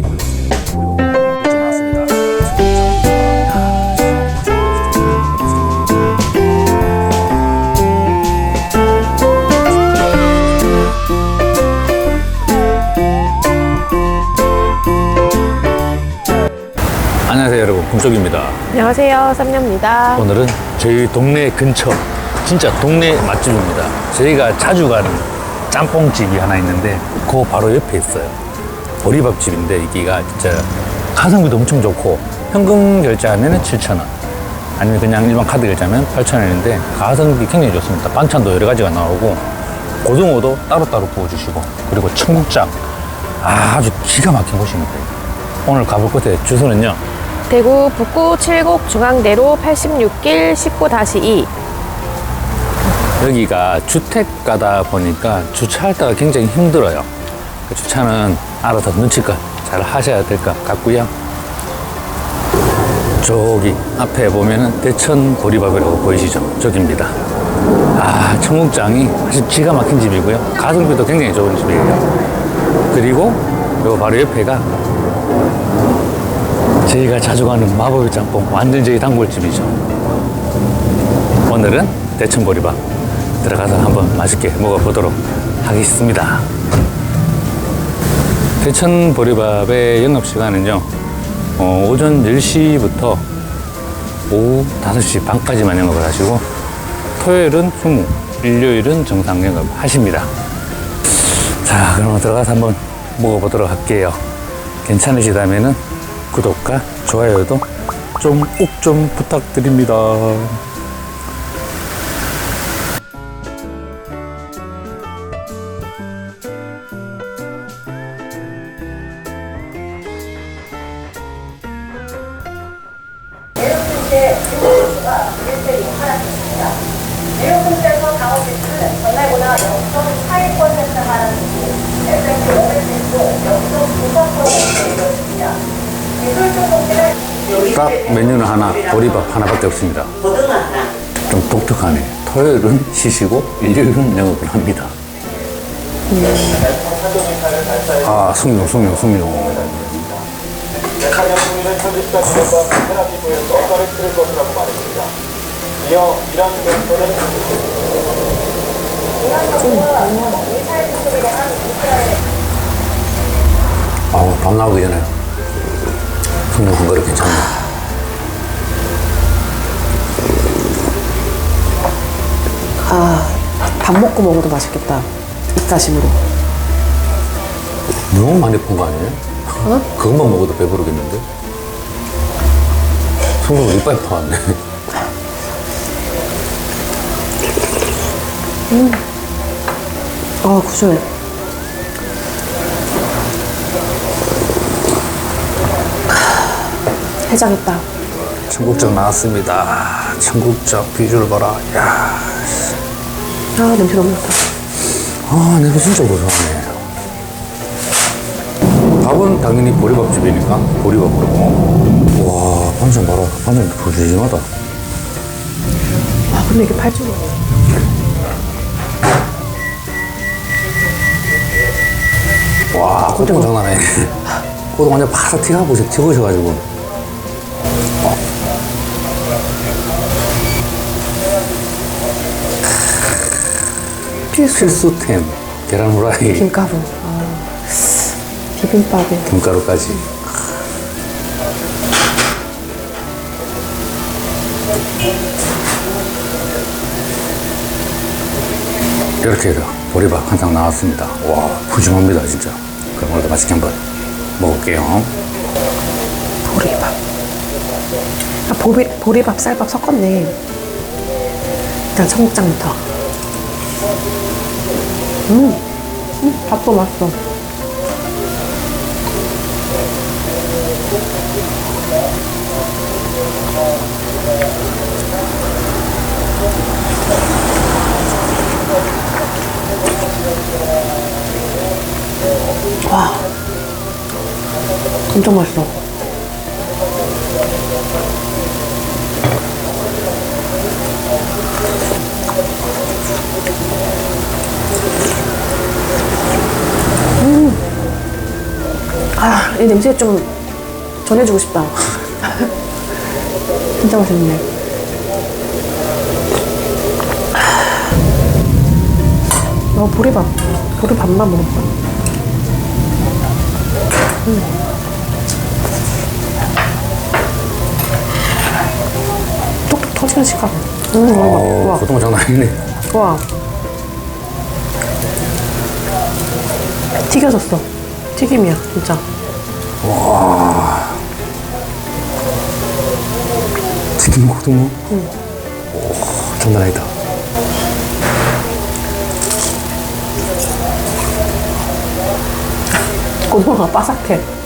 나왔습니다. 안녕하세요 여러분 kum쪽입니다 안녕하세요, 쌈녀입니다. 오늘은 저희 동네 근처 진짜 동네 맛집입니다 저희가 자주 가는 짬뽕집이 하나 있는데 그 바로 옆에 있어요 보리밥집인데 여기가 진짜 가성비도 엄청 좋고 현금 결제하면 7,000원. 아니면 그냥 일반 카드 결제하면 8,000원인데 가성비 굉장히 좋습니다. 반찬도 여러 가지가 나오고 고등어도 따로따로 구워주시고 그리고 청국장. 아, 아주 기가 막힌 곳입니다. 오늘 가볼 곳의 주소는요. 대구 북구 칠곡 중앙대로 86길 19-2. 여기가 주택가다 보니까 주차할 때가 굉장히 힘들어요. 그 주차는 알아서 눈치껏 잘 하셔야 될 것 같고요. 저기 앞에 보면은 대천 보리밥이라고 보이시죠? 저기입니다. 아, 청국장이 아주 기가 막힌 집이고요. 가성비도 굉장히 좋은 집이에요. 그리고 요 바로 옆에가 저희가 자주 가는 마법의 짬뽕 완전 저희 단골집이죠. 오늘은 대천 보리밥 들어가서 한번 맛있게 먹어보도록 하겠습니다. 대천 보리밥의 영업시간은요, 어, 오전 10시부터 오후 5시 반까지만 영업을 하시고, 토요일은 휴무, 일요일은 정상 영업 하십니다. 자, 그럼 들어가서 한번 먹어보도록 할게요. 괜찮으시다면은 구독과 좋아요도 좀 꼭 좀 부탁드립니다. 내용분께서 강원지수는 전날보다 0.42% 하락했고 S&P 500지수 0.93% 이루어집니다. 기술적 통계는 딱 메뉴는 하나, 보리밥 하나밖에 없습니다. 좀 독특하네. 토요일은 쉬시고 일요일은 영업을 합니다. 아, 숭늉, 숭늉, 숭늉. 대사령부는 현지시간 2년간 테라피부에서 어가를 치를 것이라고 말했습니다. 이어 이란 멘토는 아우, 밥 나오기 전에 숭늉 한 그릇 괜찮네. 아, 밥 먹고 먹어도 맛있겠다. 입다심으로. 너무 많이 푼 거 아니에요? 그것만 먹어도 배부르겠는데? 숭늉을 이빨 퍼왔네. 아, 구수해. 해장했다. 청국장 나왔습니다. 청국장 비주얼 봐라. 야, 아, 냄새 너무 좋다. 아, 내가 진짜 고소하네. 밥은 당연히 보리밥집이니까 보리밥으로. 와, 반찬 봐라. 반찬 푸짐하다. 아, 근데 이게 팔뚝이야. 와, 고등 장난 아니네. 고등 완전 바삭 튀가 보세요. 튀으셔가지고. 필수템. 계란 후라이. 김가루. 아, 비빔밥에. 김가루까지. 이렇게 해서 보리밥 한 상 나왔습니다. 와, 푸짐합니다, 진짜. 그럼 오늘도 맛있게 한번 먹을게요. 보리밥. 아, 보리, 보리밥, 쌀밥 섞었네. 일단 청국장부터. 음, 음 밥도 맛있어. 엄청 맛있어. 아, 이 냄새 좀 전해주고 싶다. 진짜 맛있네. 어, 보리밥. 보리밥만 먹어봐. 음. 식감. 음, 어, 와, 고등어 장난 아니네. 와. 튀겨졌어. 튀김이야, 진짜. 튀긴 고등어? 오, 장난 아니다. 고등어가 바삭해.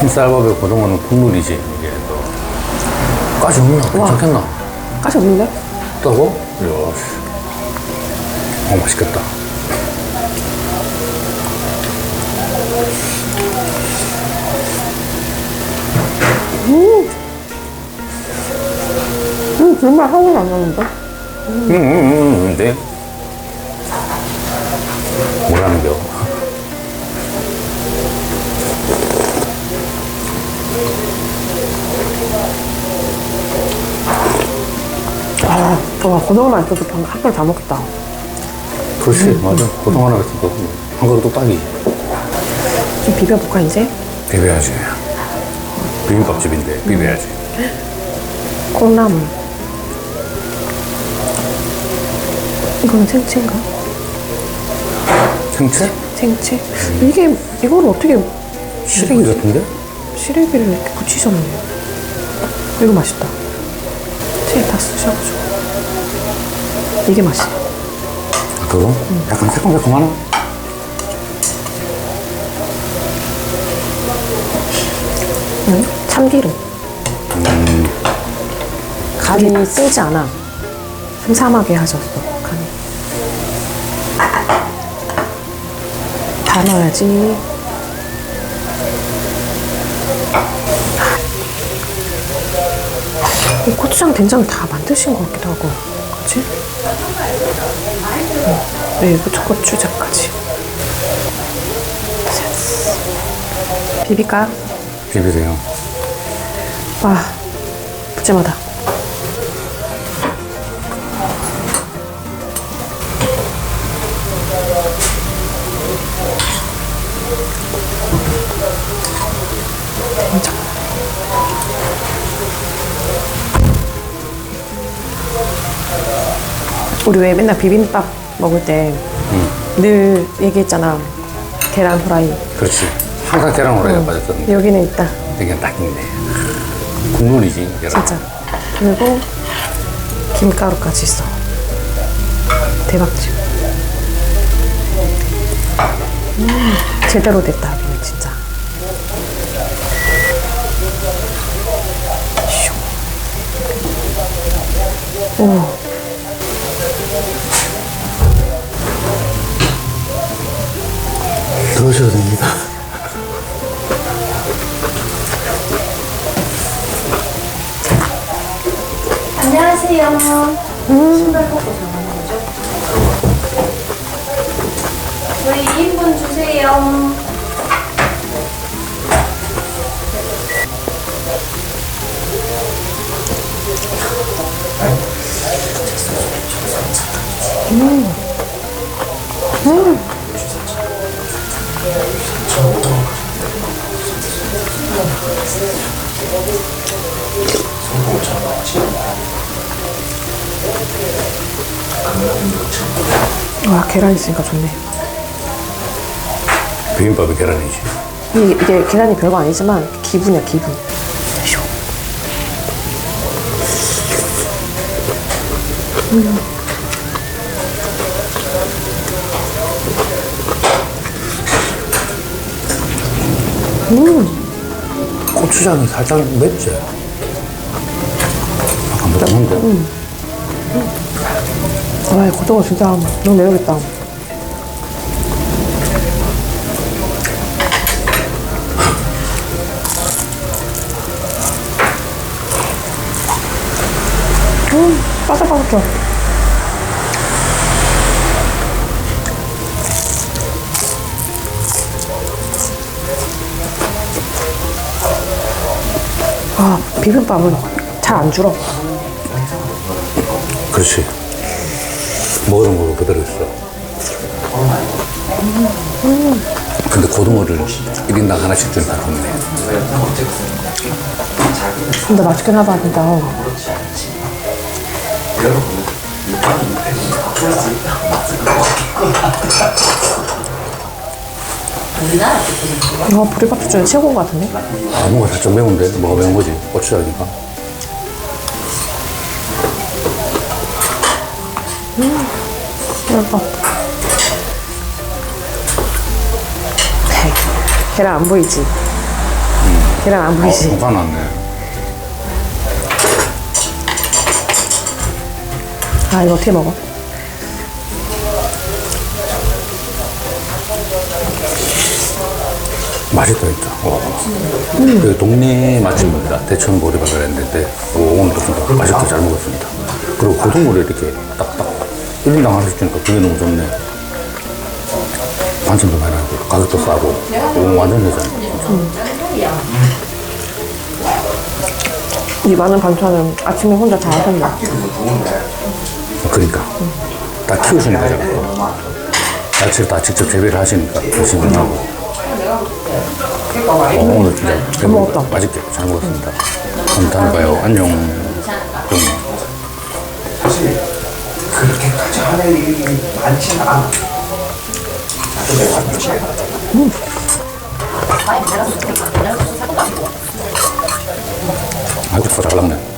흰쌀밥에 고등어는 국물이지, 이게 또. 가시 없나? 괜찮겠나? 가시 없는데? 없다고? 이야, 씨. 어, 맛있겠다. 음, 정말 하고는 안 나는데? 응, 응, 응, 근데. 뭐라는 겨? 아, 와, 고등어만 있어도 한, 한 그릇 다 먹겠다. 그렇지, 맞아. 고등어 하나 있으니까 한 그릇 뚝딱이. 좀 비벼볼까, 이제? 비벼야지. 비빔밥집인데, 비벼야지. 콩나물. 이거는 생채인가? 생채? 생채? 이게, 이걸 어떻게 시래기 같은데? 시래기를 이렇게 붙이셨네. 이거 맛있다. 채다 쓰셔가지고. 이게 맛있어. 아, 그거? 약간 새콤새콤하나? 응? 참기름. 간이 세지 않아. 삼삼하게 하셨어, 다 넣어야지. 이 고추장, 된장 다 만드신 것 같기도 하고. 그치? 응. 네, 고추, 고추장까지. 비비까? 비비세요. 와, 푸짐하다. 된장. 우리 왜 맨날 비빔밥 먹을 때 늘 얘기했잖아. 계란 후라이. 그렇지. 항상 계란 후라이가 빠졌었는데. 여기는 있다. 되게 딱 있네. 국물이지, 계란. 진짜. 그리고 김가루까지 있어. 대박집. 음, 제대로 됐다, 여기는 진짜. 슈. 오. 들어오셔도 됩니다. 안녕하세요. 신발 벗고 정하 저희 2인분 주세요. 와, 계란 있으니까 좋네. 비빔밥이 계란이지. 이게, 이게 계란이 별거 아니지만 기분이야, 기분. 슈. 고추장이 살짝 맵지? 약간 매운데? 와, 이 고등어 진짜 너무 매우겠다. 맛있어. 아, 비빔밥은 잘 안 줄어. 그렇지. 먹은 거로 그대로 있어. 근데 고등어를 1인당 하나씩 주니까 좋네. 근데 맛있긴 하다, 진짜. 이거 보리밥집 중에 최고인 것 같은데? 아, 뭔가 살짝 매운데? 뭐가 매운 거지? 고추장이니까. 대박. 계란 안 보이지? 계란 안 보이지? 어, 나네. 아, 이거 어떻게 먹어? 맛있다, 진짜. 와. 그 동네 맛집입니다. 대천 보리밥을 했는데, 오, 오늘도 진짜 맛있게 잘 먹었습니다. 그리고 고등어를 이렇게 딱딱 1인당 하나씩 주니까 그게 너무 좋네. 반찬도 많이 나고, 가격도 싸고, 오, 완전 괜찮아. 이 많은 반찬은 아침에 혼자 다 하셨네. 그러니까. 다 키우시는 거잖아. 야채를 다 직접 재배를 하시니까 훨씬 나고. 어, 오늘 진짜 잘 먹었다. 맛있게 잘 먹었습니다. 그럼 다음에 봐요. 안녕. 뿅. 사실 그렇게까지 할 일이 많지는 않아. 아주 잘 나네.